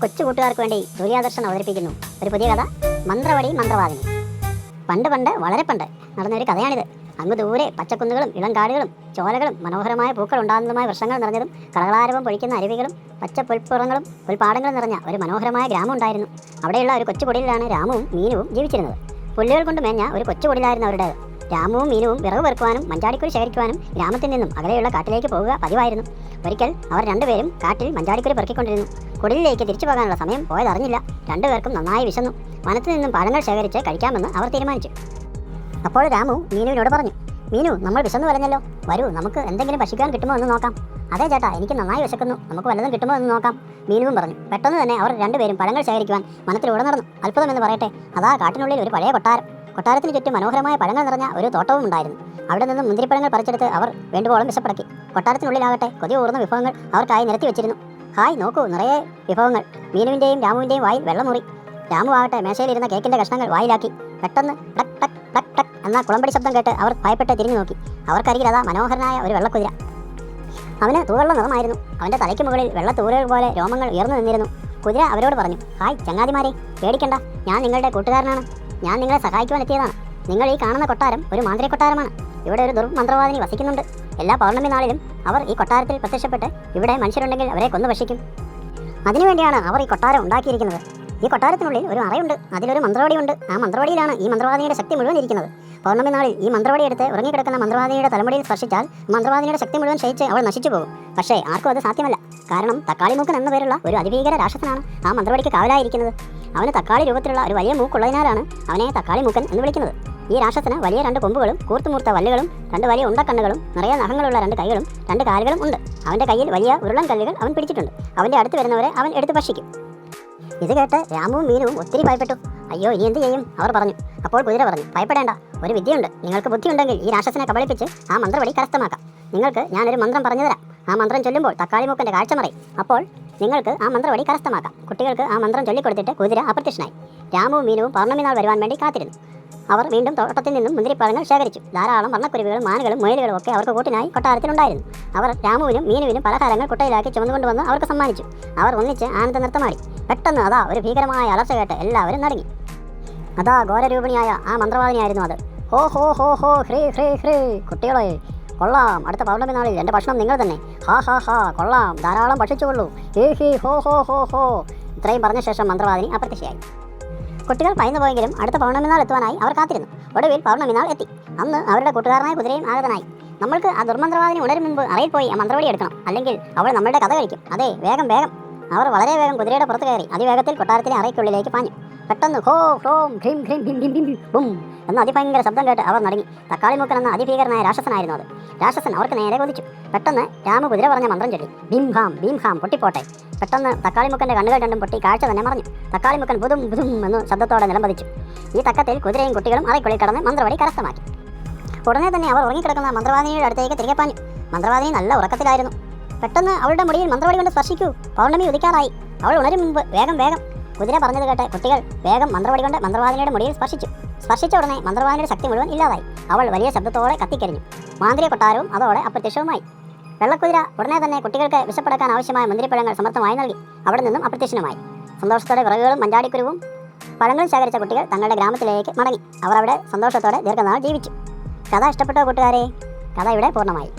കൊച്ചു കൂട്ടുകാർക്ക് വേണ്ടി സൂര്യാദർശൻ അവതരിപ്പിക്കുന്നു. ഒരു പുതിയ കഥ മന്ത്രവടി മന്ത്രവാദിനി. പണ്ട് പണ്ട് വളരെ പണ്ട് നടന്ന ഒരു കഥയാണിത്. അങ്ങ് ദൂരെ പച്ചക്കുന്നുകളും ഇളം കാടുകളും ചോലകളും മനോഹരമായ പൂക്കൾ ഉണ്ടാകുന്നതുമായ വൃക്ഷങ്ങൾ നിറഞ്ഞതും കളകളാരവം പൊഴിക്കുന്ന അരുവികളും പച്ച പുൽപ്പുറങ്ങളും പുൽപ്പാടങ്ങളും നിറഞ്ഞ ഒരു മനോഹരമായ ഗ്രാമം ഉണ്ടായിരുന്നു. അവിടെയുള്ള ഒരു കൊച്ചു രാമുവും മീനുവും ജീവിച്ചിരുന്നത്. പുല്ലുകൾ കൊണ്ട് മേഞ്ഞ ഒരു കൊച്ചു കുടിലായിരുന്നു അവരുടേത്. രാമുവും മീനുവും വിറക് പെറുക്കുവാനും മഞ്ചാടിക്കുരി ശേഖരിക്കുവാനും ഗ്രാമത്തിൽ നിന്നും അകലെയുള്ള കാട്ടിലേക്ക് പോവുക പതിവായിരുന്നു. ഒരിക്കൽ അവർ രണ്ടുപേരും കാട്ടിൽ മഞ്ചാടിക്കുരി പെറുക്കിക്കൊണ്ടിരുന്നു. കുടിലിലേക്ക് തിരിച്ചു പോകാനുള്ള സമയം പോയതറിഞ്ഞില്ല. രണ്ടുപേർക്കും നന്നായി വിശന്നു. വനത്തിൽ നിന്നും പഴങ്ങൾ ശേഖരിച്ച് കഴിക്കാമെന്ന് അവർ തീരുമാനിച്ചു. അപ്പോൾ രാമു മീനുവിനോട് പറഞ്ഞു മീനു നമ്മൾ വിശന്നു പറഞ്ഞല്ലോ വരൂ നമുക്ക് എന്തെങ്കിലും ഭക്ഷിക്കാൻ കിട്ടുമോ എന്ന് നോക്കാം. അതേ ചേട്ടാ എനിക്ക് നന്നായി വിശക്കുന്നു. നമുക്ക് വല്ലതും കിട്ടുമോ എന്ന് നോക്കാം. മീനുവും പറഞ്ഞു പെട്ടെന്ന് തന്നെ അവർ രണ്ടുപേരും പഴങ്ങൾ ശേഖരിക്കുവാൻ വനത്തിലൂടെ നടന്നു. അത്ഭുതം എന്ന് പറയട്ടെ. അതാ കാട്ടിനുള്ളിൽ ഒരു പഴയ കൊട്ടാരം. കൊട്ടാരത്തിന് ചുറ്റും മനോഹരമായ പഴങ്ങൾ നിറഞ്ഞ ഒരു തോട്ടവും ഉണ്ടായിരുന്നു. അവിടെ നിന്നും മുന്തിരിപ്പഴങ്ങൾ പറിച്ചെടുത്ത് അവർ വേണ്ടുവോളം വിശപ്പടക്കി. കൊട്ടാരത്തിനുള്ളിലാകട്ടെ കൊതി ഊർന്ന വിഭവങ്ങൾ അവർക്കായി നിരത്തി വെച്ചിരുന്നു. ഹായ് നോക്കൂ നിറയെ വിഭവങ്ങൾ. മീനുവിന്റെയും രാമുവിന്റെയും വായിൽ വെള്ളമുറി രാമു ആകട്ടെ മേശയിലിരുന്ന കേക്കിന്റെ കഷ്ണങ്ങൾ വായിലാക്കി. പെട്ടെന്ന് ടക് ടക് ടക് ടക് എന്ന കുളമ്പടി ശബ്ദം കേട്ട് അവർ ഭയപ്പെട്ട് തിരിഞ്ഞു നോക്കി. അവർക്കരികിൽ അതാ മനോഹരനായ ഒരു വെള്ളക്കുതിര. അവന് തൂവെള്ള നിറമായിരുന്നു. അവന്റെ തലയ്ക്ക് മുകളിൽ വെള്ളത്തൂരൽ പോലെ രോമങ്ങൾ ഉയർന്നു നിന്നിരുന്നു. കുതിര അവരോട് പറഞ്ഞു ഹായ് ചങ്ങാതിമാരെ പേടിക്കണ്ട. ഞാൻ നിങ്ങളുടെ കൂട്ടുകാരനാണ്. ഞാൻ നിങ്ങളെ സഹായിക്കുവാൻ എത്തിയതാണ്. നിങ്ങൾ ഈ കാണുന്ന കൊട്ടാരം ഒരു മാന്ത്രിക കൊട്ടാരമാണ് ഇവിടെ ഒരു ദുർമന്ത്രവാദിനി വസിക്കുന്നുണ്ട്. എല്ലാ പൗർണമി നാളിലും അവർ ഈ കൊട്ടാരത്തിൽ പ്രത്യക്ഷപ്പെട്ട് ഇവിടെ മനുഷ്യരുണ്ടെങ്കിൽ അവരെ കൊന്നു ഭക്ഷിക്കും. അതിനുവേണ്ടിയാണ് അവർ ഈ കൊട്ടാരം ഉണ്ടാക്കിയിരിക്കുന്നത്. ഈ കൊട്ടാരത്തിനുള്ളിൽ ഒരു അറയുണ്ട് അതിലൊരു മന്ത്രവാടിയുണ്ട്. ആ മന്ത്രവാടിയിലാണ് ഈ മന്ത്രവാദിയുടെ ശക്തി മുഴുവൻ ഇരിക്കുന്നത്. പൗർണമി നാളിൽ ഈ മന്ത്രവാടി എടുത്ത് ഉറങ്ങിക്കിടക്കുന്ന മന്ത്രവാദിയുടെ തലമുടിയിൽ സ്പർശിച്ചാൽ മന്ത്രവാദിയുടെ ശക്തി മുഴുവൻ ക്ഷയിച്ച് അവൾ നശിച്ചു പോകും. പക്ഷേ ആർക്കും അത് സാധ്യമല്ല. കാരണം തക്കാളി തക്കാളിമൂക്കൻ എന്ന പേരുള്ള ഒരു അതിഭീകര രാക്ഷസനാണ് ആ മന്ത്രവാടിക്ക് കാവലായിരിക്കുന്നത്. അവന് തക്കാളി രൂപത്തിലുള്ള ഒരു വലിയ മൂക്കുള്ളതിനാലാണ് അവനെ തക്കാളി മൂക്കൻ എന്ന് വിളിക്കുന്നത്. ഈ രാക്ഷസന് വലിയ രണ്ട് കൊമ്പുകളും കൂർത്തുമൂർത്ത വല്ലുകളും രണ്ട് വലിയ ഉണ്ടക്കണ്ണുകളും നിറയെ നഖങ്ങളുള്ള രണ്ട് കൈകളും രണ്ട് കാലുകളും ഉണ്ട്. അവന്റെ കയ്യിൽ വലിയ ഉരുളൻ കല്ലുകൾ അവൻ പിടിച്ചിട്ടുണ്ട്. അവന്റെ അടുത്ത് വരുന്നവരെ അവൻ എടുത്ത് ഭക്ഷിക്കും. ഇത് കേട്ട് രാമുവും മീനുവും ഒത്തിരി ഭയപ്പെട്ടു. അയ്യോ ഇനി എന്ത് ചെയ്യും? അവർ പറഞ്ഞു. അപ്പോൾ കുതിര പറഞ്ഞു ഭയപ്പെടേണ്ട. ഒരു വിദ്യയുണ്ട്. നിങ്ങൾക്ക് ബുദ്ധിയുണ്ടെങ്കിൽ ഈ രാക്ഷസനെ കബളിപ്പിച്ച് ആ മന്ത്രവടി കരസ്ഥമാക്കാം. നിങ്ങൾക്ക് ഞാനൊരു മന്ത്രം പറഞ്ഞുതരാം ആ മന്ത്രം ചൊല്ലുമ്പോൾ തക്കാളി മൂക്കന്റെ കാഴ്ച മറയും. അപ്പോൾ നിങ്ങൾക്ക് ആ മന്ത്രവടി കരസ്ഥമാക്കാം. കുട്ടികൾക്ക് ആ മന്ത്രം ചൊല്ലിക്കൊടുത്തിട്ട് കുതിര അപ്രത്യക്ഷനായി. രാമുവും മീനുവും പൗർണമി നാൾ വരുവാൻ വേണ്ടി കാത്തിരുന്നു. അവർ വീണ്ടും തോട്ടത്തിൽ നിന്നും മുന്തിരിപ്പഴങ്ങൾ ശേഖരിച്ചു. ധാരാളം വർണക്കുരുവികളും മാനുകളും മുയലുകളും ഒക്കെ അവർക്ക് കൂട്ടിനായി കൊട്ടാരത്തിലുണ്ടായിരുന്നു. അവർ രാമുവിനും മീനുവിനും പലഹാരങ്ങൾ കുട്ടയിലാക്കി ചുമന്നുകൊണ്ടുവന്ന് അവർക്ക് സമ്മാനിച്ചു. അവർ ഒന്നിച്ച് ആനന്ദ നൃത്തമാടി. പെട്ടെന്ന് അതാ ഒരു ഭീകരമായ അലർച്ച കേട്ട് എല്ലാവരും നടങ്ങി. അതാ ഘോരരൂപിണിയായ ആ മന്ത്രവാദിനിയായിരുന്നു അത്. ഹോ ഹോ ഹോ ഹോ ഹ്രീ ഹ്രീ ഹ്രീ. കുട്ടികളെ കൊള്ളാം. അടുത്ത പൗർണമി നാളിൽ എന്റെ ഭക്ഷണം നിങ്ങൾ തന്നെ. ഹാ ഹാ ഹാ കൊള്ളാം. ധാരാളം ഭക്ഷിച്ചുകൊള്ളൂ ഹേ ഹേ ഹോ ഹോ ഹോ ഹോ. ഇത്രയും പറഞ്ഞ ശേഷം മന്ത്രവാദിനി അപ്രത്യക്ഷയായി. കുട്ടികൾ പയന്നു പോയെങ്കിലും അടുത്ത പൗർണമി നാൾ എത്തുവാനായി അവർ കാത്തിരുന്നു. ഒടുവിൽ പൗർണമി നാൾ എത്തി. അന്ന് അവരുടെ കൂട്ടുകാരനായ കുതിരയും ആഗതനായി. നമ്മൾക്ക് ആ ദുർമന്ത്രവാദിനി ഉണരും മുമ്പ് അറയിൽ പോയി ആ മന്ത്രവടി എടുക്കണം. അല്ലെങ്കിൽ അവൾ നമ്മളുടെ കഥ കഴിക്കും. അതെ വേഗം വേഗം. അവർ വളരെ വേഗം കുതിരയുടെ പുറത്ത് കയറി അതിവേഗത്തിൽ കൊട്ടാരത്തിലെ അറയ്ക്കുള്ളിലേക്ക് പാഞ്ഞു. പെട്ടെന്ന് ഹോ ഹ്രോം ഹ്രീം ഹ്രീം ഭിം ഭിം ഭിം ബും എന്ന അതിഭയങ്കര ശബ്ദം കേട്ട് അവർ നടങ്ങി. തക്കാളി മൂക്കൻ എന്ന അതിഭീകരനായ രാക്ഷസനായിരുന്നു അത്. രാക്ഷസൻ അവർക്ക് നേരെ കൊതിച്ചു. പെട്ടെന്ന് രാമ കുതിര പറഞ്ഞ മന്ത്രം ചൊല്ലി. ഭീംഹാം ഭീംഹാം പൊട്ടിപ്പോട്ടെ. പെട്ടെന്ന് തക്കാളിമുക്കന്റെ കണ്ണുകൾ രണ്ടും പൊട്ടി കാഴ്ച തന്നെ മറഞ്ഞു. തക്കാളിമുക്കൻ പുതും പുതും എന്ന് ശബ്ദത്തോടെ നിലംപതിച്ചു. ഈ തക്കത്തിൽ കുതിരയും കുട്ടികളും അറയ്ക്കുള്ളിൽ കടന്ന് മന്ത്രവടി കരസ്ഥമാക്കി. ഉടനെ തന്നെ അവർ ഉറങ്ങിക്കിടക്കുന്ന മന്ത്രവാദിനിയുടെ അടുത്തേക്ക് തിരികെ പാഞ്ഞു. മന്ത്രവാദിനി നല്ല ഉറക്കത്തിലായിരുന്നു. പെട്ടെന്ന് അവളുടെ മുടിയിൽ മന്ത്രവടി കൊണ്ട് സ്പർശിക്കൂ. പൗർണമി ഉദിക്കാറായി. അവൾ ഉണരും മുമ്പ് വേഗം വേഗം. കുതിര പറഞ്ഞത് കേട്ട് കുട്ടികൾ വേഗം മന്ത്രവടി കൊണ്ട് മന്ത്രവാദിനിയുടെ മുടിയിൽ സ്പർശിച്ചു. സ്പർശിച്ച ഉടനെ മന്ത്രവാദിനിയുടെ ശക്തി മുഴുവൻ ഇല്ലാതായി. അവൾ വലിയ ശബ്ദത്തോടെ കത്തിക്കരിഞ്ഞു. മാന്ത്രിക കൊട്ടാരവും അതോടെ അപ്രത്യക്ഷവുമായി. വെള്ളക്കുതിര ഉടനെ തന്നെ കുട്ടികൾക്ക് വിശപ്പടക്കാൻ ആവശ്യമായ മുന്തിരിപ്പഴങ്ങൾ സമർത്ഥമായി നൽകി. അവിടെ നിന്നും അപ്രത്യക്ഷനുമായി. സന്തോഷത്തോടെ വിറകുകളും മഞ്ചാടിക്കുരുവും പഴങ്ങളും ശേഖരിച്ച കുട്ടികൾ തങ്ങളുടെ ഗ്രാമത്തിലേക്ക് മടങ്ങി. അവർ അവിടെ സന്തോഷത്തോടെ ദീർഘനാൾ ജീവിച്ചു. കഥ ഇഷ്ടപ്പെട്ടോ കൂട്ടുകാരെ? കഥ ഇവിടെ പൂർണമായി.